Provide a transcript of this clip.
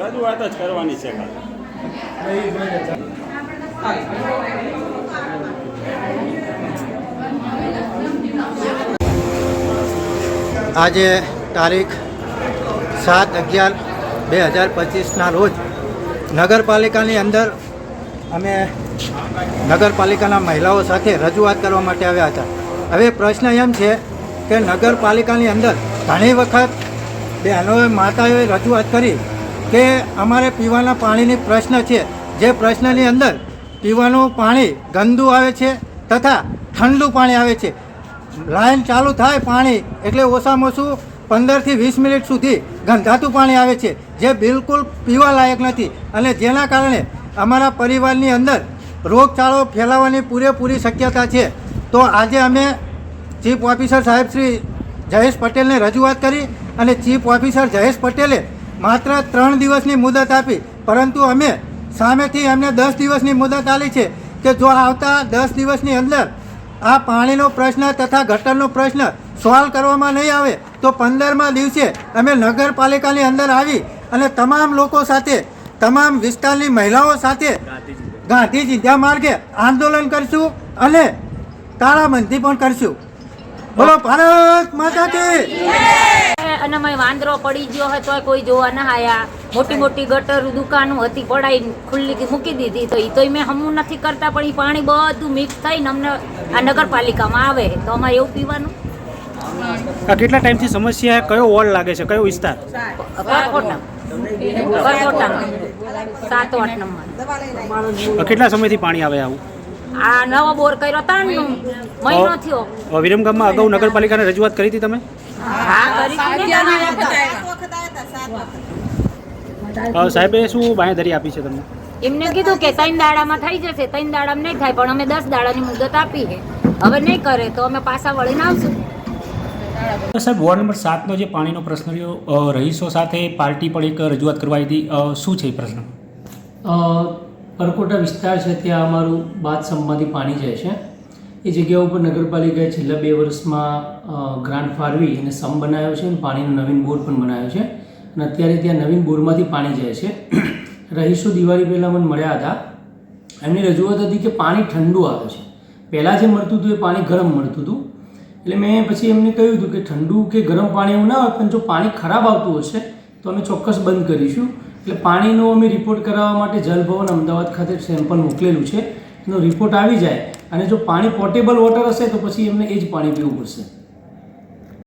રજૂઆત જ કરવાની છે આજે તારીખ સાત અગિયાર બે હજાર પચીસના રોજ નગરપાલિકાની અંદર અમે નગરપાલિકાના મહિલાઓ સાથે રજૂઆત કરવા માટે આવ્યા હતા. હવે પ્રશ્ન એમ છે કે નગરપાલિકાની અંદર ઘણી વખત બહેનોએ, માતાઓએ રજૂઆત કરી કે અમારે પીવાના પાણીની પ્રશ્ન છે. જે પ્રશ્નની અંદર પીવાનું પાણી ગંદુ આવે છે તથા ઠંડુ પાણી આવે છે. લાઈન ચાલુ થાય પાણી એટલે ઓછામાં ઓછું પંદરથી વીસ મિનિટ સુધી ગંધાતું પાણી આવે છે. જે બિલકુલ પીવા લાયક નથી અને જેના કારણે અમારા પરિવારની અંદર રોગચાળો ફેલાવાની પૂરેપૂરી શક્યતા છે. તો આજે અમે ચીફ ઓફિસર સાહેબ શ્રી જયેશ પટેલને રજૂઆત કરી અને ચીફ ઓફિસર જયેશ પટેલે માત્ર ત્રણ દિવસની મુદત આપી. પરંતુ અમે સામેથી અમને દસ દિવસની મુદત આપી છે કે જો આવતા દસ દિવસની અંદર આ પાણીનો પ્રશ્ન તથા ગટરનો પ્રશ્ન સોલ્વ કરવામાં નહીં આવે, તો પંદરમા દિવસે અમે નગરપાલિકાની અંદર આવી અને તમામ લોકો સાથે, તમામ વિસ્તારની મહિલાઓ સાથે ગાંધી ત્યાં માર્ગે આંદોલન કરશું અને તાળાબંધી પણ કરશું બોલો ભારત માતા કી અને મેં વાંદરો પડી ગયો હોય તોય કોઈ જોવા ના આયા મોટી મોટી ગટર દુકાનો હતી પડાઈ ખુલ્લી મૂકી દીધી તો એ તો મેં હમું નથી કરતા પણ એ પાણી બધું મિક્સ થઈને અમને આ નગરપાલિકામાં આવે તો અમારે એવું પીવાનું કેટલા ટાઈમથી સમસ્યા કયો વોર્ડ લાગે છે કયો વિસ્તાર કરકોટા કરકોટા સાત આઠ નંબર કેટલા સમયથી પાણી આવે આવું? આ નવો બોર કર્યો તાણનો મહિનો થયો. વિરમગામમાં અગાઉ નગરપાલિકાને રજૂઆત કરી હતી તમે? હા કરી હતી સાહેબ અ, સાહેબે શું બાંયધરી આપી છે તમને? એમને કીધું કે ત્રણ દાડામાં થઈ જશે ત્રણ દાડામાં નહીં થાય પણ અમે દસ દાડાની મુદત આપી છે. હવે નહીં કરે તો અમે પાછા વળીને આવશું. સાહેબ, વોર્ડ નંબર સાતનો જે પાણીનો પ્રશ્ન રહ્યો રહીશો સાથે પાર્ટી પણ એક રજૂઆત કરવા હતી. શું છે એ પ્રશ્ન? પરકોટા વિસ્તાર છે, ત્યાં અમારું બાદ સંપમાંથી પાણી જાય છે. એ જગ્યા ઉપર નગરપાલિકાએ છેલ્લા બે વર્ષમાં ગ્રાન્ટ ફાળવી અને સમ બનાવ્યો છે અને પાણીનો નવીન બોર પણ બનાવ્યો છે. અને અત્યારે ત્યાં નવીન બોરમાંથી પાણી જાય છે. રહીશો દિવાળી પહેલાં મને મળ્યા હતા. એમની રજૂઆત હતી કે પાણી ઠંડુ આવે છે. પહેલાં જે મળતું હતું એ પાણી ગરમ મળતું હતું. એટલે મેં પછી એમને કહ્યું હતું કે ઠંડુ કે ગરમ પાણી એવું ના હોય, પણ જો પાણી ખરાબ આવતું હશે, તો અમે ચોક્કસ બંધ કરીશું. એટલે પાણીનો અમે રિપોર્ટ કરાવવા માટે જલભવન અમદાવાદ ખાતે સેમ્પલ મોકલેલું છે. એનો રિપોર્ટ આવી જાય. અને જો પાણી પોર્ટેબલ વોટર હશે, તો પછી એમને એ જ પાણી પીવું પડશે.